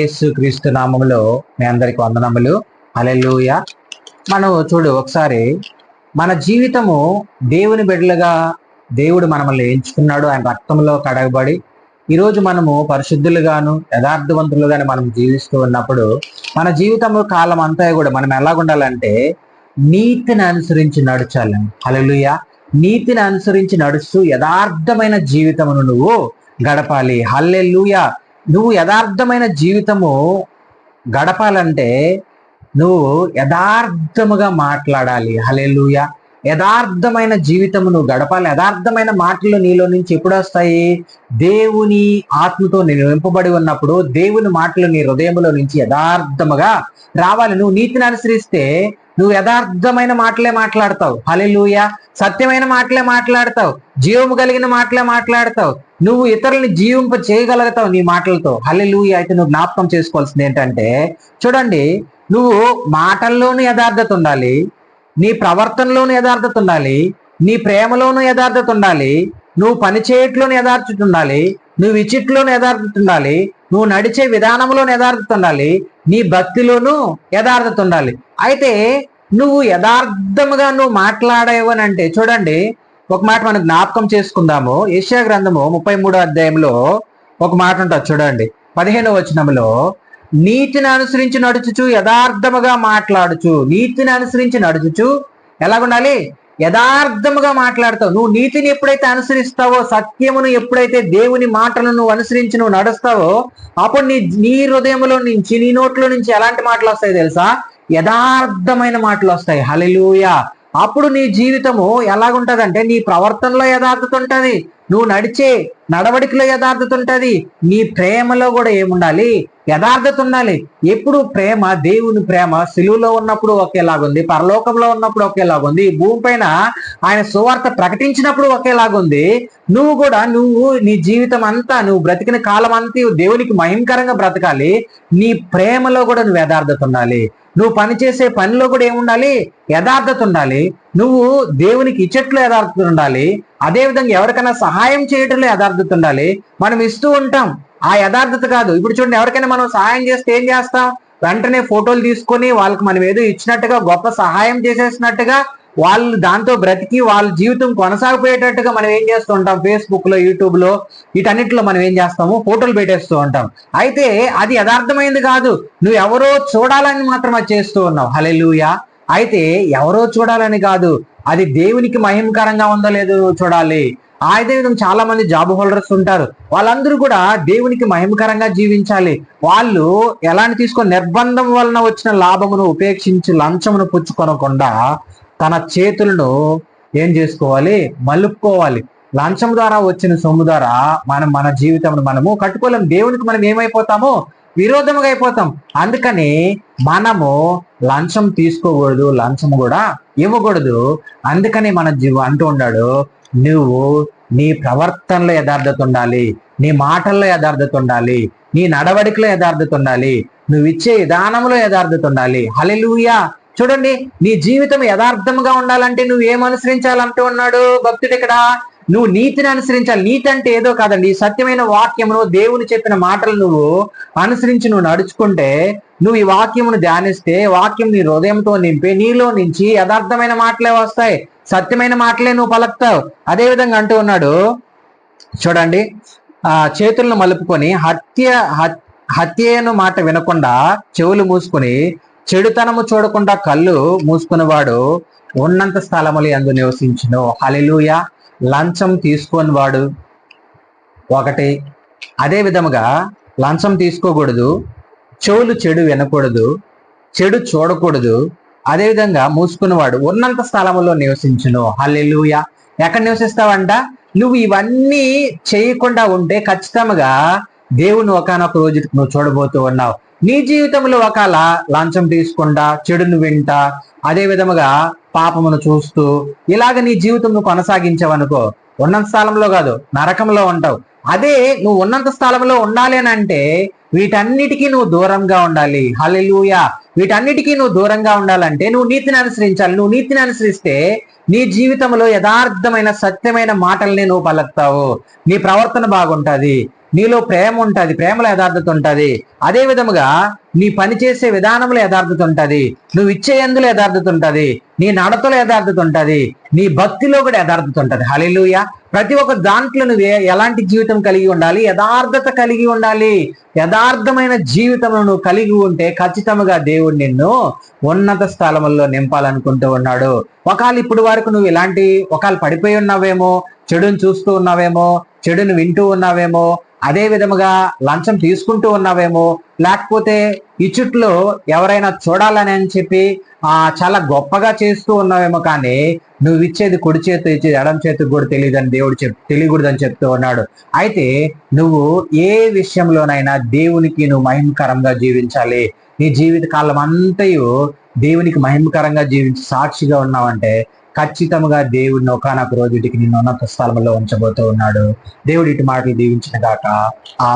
యేసు క్రీస్తు నామములో మీ అందరికి వందనములు. అలెలుయ మనం చూడు ఒకసారి మన జీవితము దేవుని బిడ్డలుగా దేవుడు మనల్ని ఎంచుకున్నాడు. ఆయన రక్తంలో కడగబడి ఈరోజు మనము పరిశుద్ధులుగాను యథార్థవంతులుగాను మనం జీవిస్తూ ఉన్నప్పుడు మన జీవితము కాలం అంతా కూడా మనం ఎలాగుండాలంటే నీతిని అనుసరించి నడుచాలని అలెలుయ నీతిని అనుసరించి నడుస్తూ యథార్థమైన జీవితమును నువ్వు గడపాలి. హల్లెలూయ. నువ్వు యథార్థమైన జీవితము గడపాలంటే నువ్వు యథార్థముగా మాట్లాడాలి. హలేలుయ యథార్థమైన జీవితము నువ్వు గడపాలి. యథార్థమైన మాటలు నీలో నుంచి ఎప్పుడు వస్తాయి దేవుని ఆత్మతో నేను నింపబడి ఉన్నప్పుడు దేవుని మాటలు నీ హృదయంలో నుంచి యథార్థముగా రావాలి. నువ్వు నీతిని అనుసరిస్తే నువ్వు యథార్థమైన మాటలే మాట్లాడతావు. హలెలుయ సత్యమైన మాటలే మాట్లాడతావు. జీవము కలిగిన మాటలే మాట్లాడతావు. నువ్వు ఇతరుల్ని జీవింప చేయగలుగుతావు నీ మాటలతో. హలెలుయ అయితే నువ్వు జ్ఞాపకం చేసుకోవాల్సింది ఏంటంటే చూడండి నువ్వు మాటల్లోనూ యథార్థత ఉండాలి నీ ప్రవర్తనలోను యథార్థత ఉండాలి నీ ప్రేమలోను యథార్థత ఉండాలి నువ్వు పనిచేయట్లోని యథార్థత ఉండాలి నువ్వు ఇచ్చిట్లోను యథార్థత ఉండాలి నువ్వు నడిచే విధానంలోను యథార్థత ఉండాలి నీ భక్తిలోనూ యథార్థత ఉండాలి. అయితే నువ్వు యథార్థముగా నువ్వు మాట్లాడేవని అంటే చూడండి ఒక మాట మనం జ్ఞాపకం చేసుకుందాము. ఏషియా గ్రంథము ముప్పై మూడో అధ్యాయంలో ఒక మాట ఉంటుంది చూడండి. పదిహేనో వచనంలో నీతిని అనుసరించి నడుచుచు యథార్థముగా మాట్లాడుచు. నీతిని అనుసరించి నడుచుచు ఎలాగుండాలి? యథార్థముగా మాట్లాడతావు. నువ్వు నీతిని ఎప్పుడైతే అనుసరిస్తావో సత్యమును ఎప్పుడైతే దేవుని మాటలను నువ్వు అనుసరించి నువ్వు నడుస్తావో అప్పుడు నీ నీ హృదయంలో నుంచి నీ నోట్లో నుంచి ఎలాంటి మాటలు వస్తాయి తెలుసా? యథార్థమైన మాటలు వస్తాయి. హలెలూయ అప్పుడు నీ జీవితము ఎలాగుంటదంటే నీ ప్రవర్తనలో యథార్థత ఉంటుంది. నువ్వు నడిచే నడవడికలో యథార్థత ఉంటుంది. నీ ప్రేమలో కూడా ఏముండాలి? యథార్థత ఉండాలి. ఎప్పుడు ప్రేమ దేవుని ప్రేమ సిలువులో ఉన్నప్పుడు ఒకేలాగుంది పరలోకంలో ఉన్నప్పుడు ఒకేలాగుంది భూమిపైన ఆయన సువార్త ప్రకటించినప్పుడు ఒకేలాగుంది. నువ్వు కూడా నువ్వు నీ జీవితం అంతా నువ్వు బ్రతికిన కాలం అంతా దేవునికి మహిమకరంగా బ్రతకాలి. నీ ప్రేమలో కూడా నువ్వు యథార్థత ఉండాలి. నువ్వు పనిచేసే పనిలో కూడా ఏముండాలి? యథార్థత ఉండాలి. నువ్వు దేవునికి ఇచ్చట్లో యథార్థత ఉండాలి. అదేవిధంగా ఎవరికైనా సహాయం చేయటంలో యథార్థత ఉండాలి. మనం ఇస్తూ ఉంటాం. ఆ యథార్థత కాదు. ఇప్పుడు చూడండి ఎవరికైనా మనం సహాయం చేస్తే ఏం చేస్తాం? వెంటనే ఫోటోలు తీసుకొని వాళ్ళకి మనం ఏదో ఇచ్చినట్టుగా గొప్ప సహాయం చేసేసినట్టుగా వాళ్ళు దాంతో బ్రతికి వాళ్ళ జీవితం కొనసాగిపోయేటట్టుగా మనం ఏం చేస్తూ ఉంటాం? ఫేస్బుక్లో యూట్యూబ్లో వీటన్నిటిలో మనం ఏం చేస్తాము? ఫోటోలు పెట్టేస్తూ ఉంటాం. అయితే అది యథార్థమైంది కాదు. నువ్వు ఎవరో చూడాలని మాత్రం అది చేస్తూ ఉన్నావు. హలెలుయా అయితే ఎవరో చూడాలని కాదు. అది దేవునికి మహిమకరంగా ఉందో లేదో నువ్వు చూడాలి. అదే విధంగా చాలా మంది జాబ్ హోల్డర్స్ ఉంటారు. వాళ్ళందరూ కూడా దేవునికి మహిమకరంగా జీవించాలి. వాళ్ళు ఎలాంటి తీసుకొని నిర్బంధం వలన వచ్చిన లాభమును ఉపేక్షించి లంచమును పుచ్చుకొనకుండా తన చేతులను ఏం చేసుకోవాలి? మలుపుకోవాలి. లంచం ద్వారా వచ్చిన సొమ్ము ద్వారా మనం మన జీవితం మనము కట్టుకోలేం. దేవునికి మనం ఏమైపోతామో? విరోధముగా అయిపోతాం. అందుకని మనము లంచం తీసుకోకూడదు లంచం కూడా ఇవ్వకూడదు. అందుకని మన జీవ అంటూ ఉన్నాడు నువ్వు నీ ప్రవర్తనలో యథార్థత ఉండాలి నీ మాటల్లో యథార్థత ఉండాలి నీ నడవడికలో యథార్థత ఉండాలి నువ్వు ఇచ్చే విధానంలో యథార్థత ఉండాలి. హలెలుయా చూడండి నీ జీవితం యథార్థంగా ఉండాలంటే నువ్వు ఏం అనుసరించాలంటూ ఉన్నాడు భక్తుడు ఇక్కడ? నువ్వు నీతిని అనుసరించాలి. నీతి అంటే ఏదో కాదండి. సత్యమైన వాక్యమును దేవుని చెప్పిన మాటలు నువ్వు అనుసరించి నువ్వు నడుచుకుంటే నువ్వు ఈ వాక్యమును ధ్యానిస్తే వాక్యం నీ హృదయంతో నింపి నీలో నుంచి యథార్థమైన మాటలే వస్తాయి. సత్యమైన మాటలే నువ్వు పలుకుతావు. అదే విధంగా అంటూ ఉన్నాడు చూడండి ఆ చేతులను మలుపుకొని హత్య హత్యను మాట వినకుండా చెవులు మూసుకొని చెడుతనము చూడకుండా కళ్ళు మూసుకునేవాడు ఉన్నంత స్థలములు ఎందు నివసించును. హలిలుయ లంచం తీసుకొని వాడు ఒకటి. అదే విధముగా లంచం తీసుకోకూడదు చెవులు చెడు వినకూడదు చెడు చూడకూడదు. అదేవిధంగా మూసుకున్నవాడు ఉన్నంత స్థలములో నివసించును. హల్లెలూయ. ఎక్కడ నివసిస్తావంట? నువ్వు ఇవన్నీ చేయకుండా ఉంటే ఖచ్చితంగా దేవుని ఒకనొక రోజు నువ్వు చూడబోతూ ఉన్నావు. నీ జీవితంలో ఒకలా లంచం తీసుకుంటా చెడును వింటా అదే విధముగా పాపమును చూస్తూ ఇలాగ నీ జీవితం నువ్వు కొనసాగించావనుకో ఉన్నంత స్థలంలో కాదు నరకంలో ఉంటావు. అదే నువ్వు ఉన్నంత స్థలంలో ఉండాలి అని అంటే వీటన్నిటికీ నువ్వు దూరంగా ఉండాలి. హల్లెలూయ. వీటన్నిటికీ నువ్వు దూరంగా ఉండాలంటే నువ్వు నీతిని అనుసరించాలి. నువ్వు నీతిని అనుసరిస్తే నీ జీవితంలో యథార్థమైన సత్యమైన మాటల్ని నువ్వు పలుకుతావు. నీ ప్రవర్తన బాగుంటుంది. నీలో ప్రేమ ఉంటుంది. ప్రేమలో యథార్థత ఉంటుంది. అదే విధముగా నీ పని చేసే విధానంలో యథార్థత ఉంటుంది. నువ్వు ఇచ్చే ఎందులో యథార్థత ఉంటుంది. నీ నడతలో యథార్థత ఉంటుంది నీ భక్తిలో కూడా యథార్థత ఉంటుంది. హలిలుయ ప్రతి ఒక్క దాంట్లో నువ్వు ఎలాంటి జీవితం కలిగి ఉండాలి? యథార్థత కలిగి ఉండాలి. యథార్థమైన జీవితం నువ్వు కలిగి ఉంటే ఖచ్చితంగా దేవుడు నిన్ను ఉన్నత స్థలముల్లో నింపాలనుకుంటూ ఉన్నాడు. ఒకవేళ ఇప్పుడు వరకు నువ్వు ఇలాంటి ఒకవేళ పడిపోయి ఉన్నావేమో చెడుని చూస్తూ ఉన్నావేమో చెడుని వింటూ ఉన్నావేమో అదే విధముగా లంచం తీసుకుంటూ ఉన్నావేమో? లేకపోతే ఈ ఎవరైనా చూడాలని అని చెప్పి చాలా గొప్పగా చేస్తూ ఉన్నావేమో కానీ నువ్వు ఇచ్చేది కుడి చేతి ఇచ్చేది ఎడం చేతికి కూడా తెలియదని దేవుడు చెప్ తెలియకూడదని చెప్తూ ఉన్నాడు. అయితే నువ్వు ఏ విషయంలోనైనా దేవునికి నువ్వు మహిమకరంగా జీవించాలి. నీ జీవిత కాలం అంతయు దేవునికి మహిమకరంగా జీవించి సాక్షిగా ఉన్నావంటే ఖచ్చితంగా దేవుడిని ఒకనొక రోజుటికి ఇటుకి నిన్ను ఉన్నత స్థలంలో ఉంచబోతూ ఉన్నాడు. దేవుడి ఇటు మాటలు దీవించిన గాక. ఆ